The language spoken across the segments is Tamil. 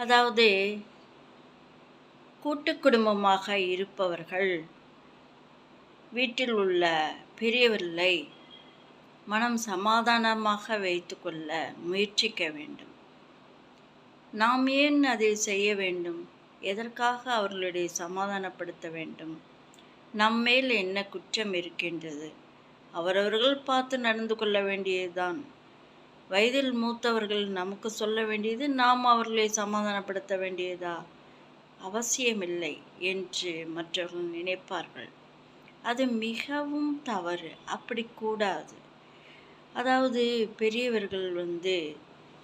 அதாவது கூட்டு குடும்பமாக இருப்பவர்கள் வீட்டில் உள்ள பெரியவர்களை மனம் சமாதானமாக வைத்துக்கொள்ள முயற்சிக்க வேண்டும். நாம் ஏன் அதை செய்ய வேண்டும்? எதற்காக அவர்களுடைய சமாதானப்படுத்த வேண்டும்? நம்மேல் என்ன குற்றம் இருக்கின்றது? அவரவர்கள் பார்த்து நடந்து கொள்ள வேண்டியதுதான். வயதில் மூத்தவர்கள் நமக்கு சொல்ல வேண்டியது நாம் அவர்களை சமாதானப்படுத்த வேண்டியதா? அவசியமில்லை என்று மற்றவர்கள் நினைப்பார்கள். அது மிகவும் தவறு. அப்படி கூடாது. அதாவது பெரியவர்கள் வந்து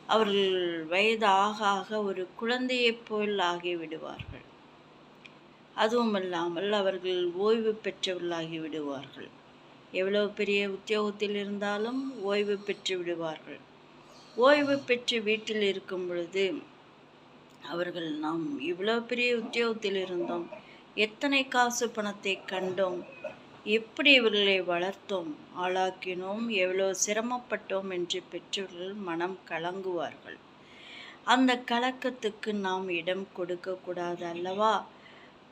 அவர்கள் வயது ஆக ஆக ஒரு குழந்தையைப் போல் ஆகிவிடுவார்கள். அதுவும் இல்லாமல் அவர்கள் ஓய்வு பெற்றவர்களாகி விடுவார்கள். எவ்வளவு பெரிய உத்தியோகத்தில் இருந்தாலும் ஓய்வு பெற்று விடுவார்கள். ஓய்வு பெற்று வீட்டில் இருக்கும் பொழுது அவர்கள் நாம் இவ்வளோ பெரிய உத்தியோகத்தில் இருந்தோம். எத்தனை காசு பணத்தை கண்டோம். எப்படி இவர்களை வளர்த்தோம். ஆளாக்கினோம். எவ்வளோ சிரமப்பட்டோம் என்று பெற்றோர்கள் மனம் கலங்குவார்கள். அந்த கலக்கத்துக்கு நாம் இடம் கொடுக்கக்கூடாது அல்லவா?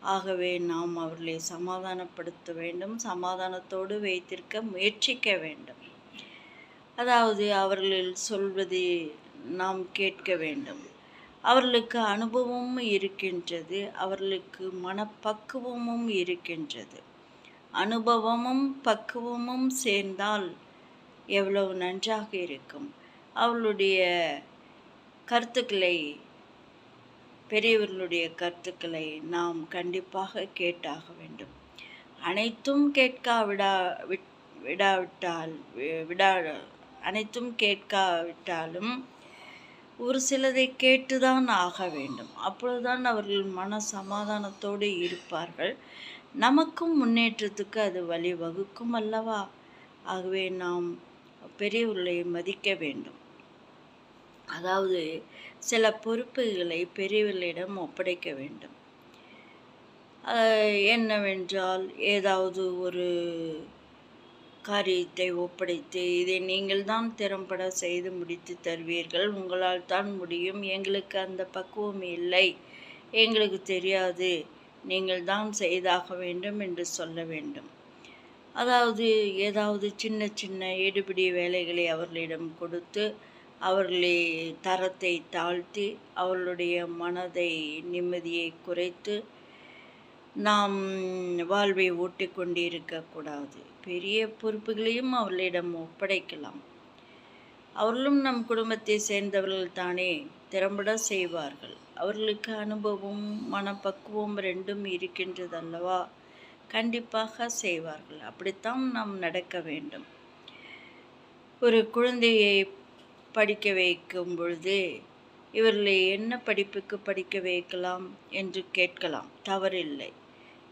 ஆகவே நாம் அவர்களை சமாதானப்படுத்த வேண்டும். சமாதானத்தோடு வைத்திருக்க முயற்சிக்க வேண்டும். அதாவது அவர்கள் சொல்வதை நாம் கேட்க வேண்டும். அவர்களுக்கு அனுபவமும் இருக்கின்றது அவர்களுக்கு மனப்பக்குவமும் இருக்கின்றது. அனுபவமும் பக்குவமும் சேர்ந்தால் எவ்வளவு நன்றாக இருக்கும். அவளுடைய கருத்துக்களை பெரியவர்களுடைய கருத்துக்களை நாம் கண்டிப்பாக கேட்டாக வேண்டும். அனைத்தும் கேட்காவிடா விட் விடாவிட்டால் விடா அனைத்தும் கேட்காவிட்டாலும் ஒரு சிலதை கேட்டுதான் ஆக வேண்டும். அப்பொழுதுதான் அவர்கள் மன சமாதானத்தோடு இருப்பார்கள். நமக்கும் முன்னேற்றத்துக்கு அது வழிவகுக்கும் அல்லவா? ஆகவே நாம் பெரியவர்களை மதிக்க வேண்டும். அதாவது சில பொறுப்புகளை பெரியவர்களிடம் ஒப்படைக்க வேண்டும். என்னவென்றால் ஏதாவது ஒரு காரியத்தை ஒப்படைத்து இதை நீங்கள் தான் திறம்பட செய்து முடித்து தருவீர்கள். உங்களால் தான் முடியும். எங்களுக்கு அந்த பக்குவம் இல்லை. எங்களுக்கு தெரியாது. நீங்கள் தான் செய்தாக வேண்டும் என்று சொல்ல வேண்டும். அதாவது ஏதாவது சின்ன சின்ன எடுபிடி வேலைகளை அவர்களிடம் கொடுத்து அவர்களை தரத்தை தாழ்த்தி அவர்களுடைய மனதை நிம்மதியை குறைத்து நாம் வாழ்வை ஓட்டி கொண்டிருக்கக்கூடாது பெரிய பொறுப்புகளையும் அவர்களிடம் ஒப்படைக்கலாம். அவர்களும் நம் குடும்பத்தை சேர்ந்தவர்கள் தானே திறம்பட செய்வார்கள். அவர்களுக்கு அனுபவம் மனப்பக்குவம் ரெண்டும் இருக்கின்றது அல்லவா கண்டிப்பாக செய்வார்கள். அப்படித்தான் நாம் நடக்க வேண்டும். ஒரு குழந்தையை படிக்க வைக்கும் பொழுது இவர்களை என்ன படிப்புக்கு படிக்க வைக்கலாம் என்று கேட்கலாம். தவறில்லை.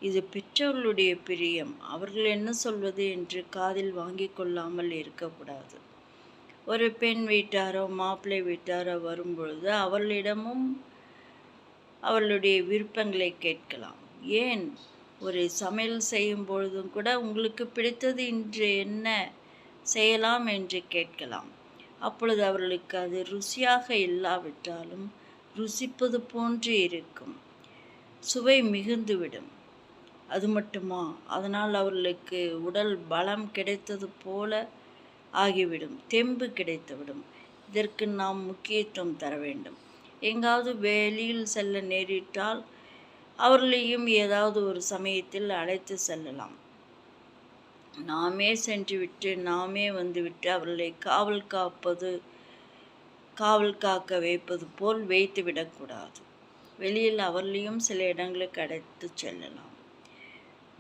இது பெற்றோர்களுடைய பிரியம். அவர்கள் என்ன சொல்வது என்று காதில் வாங்கி கொள்ளாமல் இருக்கக்கூடாது. ஒரு பெண் வீட்டாரோ மாப்பிள்ளை வீட்டாரோ வரும்பொழுது அவர்களிடமும் அவர்களுடைய விருப்பங்களை கேட்கலாம். ஏன்? ஒரு சமையல் செய்யும் பொழுதும் கூட உங்களுக்கு பிடித்தது இன்று என்ன செய்யலாம் என்று கேட்கலாம். அப்பொழுது அவர்களுக்கு அது ருசியாக இல்லாவிட்டாலும் ருசிப்பது போன்று இருக்கும். சுவை மிகுந்துவிடும். அது மட்டுமா? அதனால் அவர்களுக்கு உடல் பலம் கிடைத்தது போல ஆகிவிடும் தெம்பு கிடைத்துவிடும். இதற்கு நாம் முக்கியத்துவம் தர வேண்டும். எங்காவது வெளியில் செல்ல நேரிட்டால் அவர்களையும் ஏதாவது ஒரு சமயத்தில் அழைத்து செல்லலாம். நாமே சென்று விட்டு நாமே வந்துவிட்டு அவர்களை காவல் காப்பது காவல் காக்க வைப்பது போல் வைத்து விடக்கூடாது வெளியில் அவர்களையும் சில இடங்களுக்கு அடைத்து செல்லலாம்.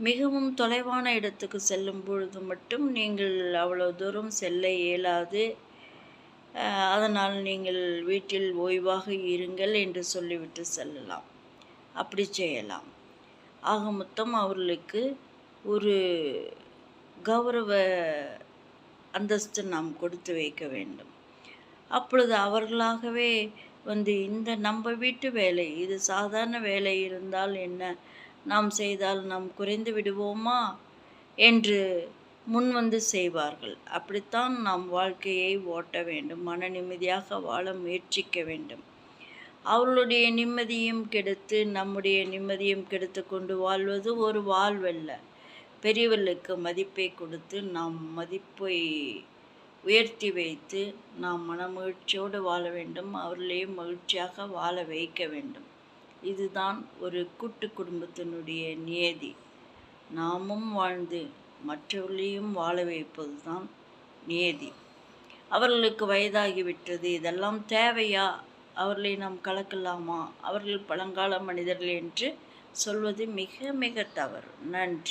மிகவும் தொலைவான இடத்துக்கு செல்லும் பொழுது மட்டும் நீங்கள் அவ்வளோ தூரம் செல்ல இயலாது. அதனால் நீங்கள் வீட்டில் ஓய்வாக இருங்கள் என்று சொல்லிவிட்டு செல்லலாம். அப்படி செய்யலாம். ஆக மொத்தம் அவர்களுக்கு ஒரு கௌரவ அந்தஸ்து நாம் கொடுத்து வைக்க வேண்டும். அப்பொழுது அவர்களாகவே வந்து இந்த நம்ம வீட்டு வேலை இது சாதாரண வேலை இருந்தால் என்ன? நாம் செய்தால் நாம் குறைந்து விடுவோமா? என்று முன் வந்து செய்வார்கள். அப்படித்தான் நாம் வாழ்க்கையை ஓட்ட வேண்டும். மன நிம்மதியாக வாழ முயற்சிக்க வேண்டும். அவர்களுடைய நிம்மதியும் கெடுத்து நம்முடைய நிம்மதியும் கெடுத்து கொண்டு வாழ்வது ஒரு வாழ்வல்ல. பெரியவர்களுக்கு மதிப்பை கொடுத்து நாம் மதிப்பை உயர்த்தி வைத்து நாம் மனமகிழ்ச்சியோடு வாழ வேண்டும். அவர்களையும் மகிழ்ச்சியாக வாழ வைக்க வேண்டும். இதுதான் ஒரு கூட்டு குடும்பத்தினுடைய நியதி. நாமும் வாழ்ந்து மற்றவர்களையும் வாழ வைப்பது தான் நியதி. அவர்களுக்கு வயதாகிவிட்டது. இதெல்லாம் தேவையா? அவர்களை நாம் கலக்கலாமா? அவர்கள் பழங்கால மனிதர்கள் என்று சொல்வது மிக மிக தவறு. நன்றி.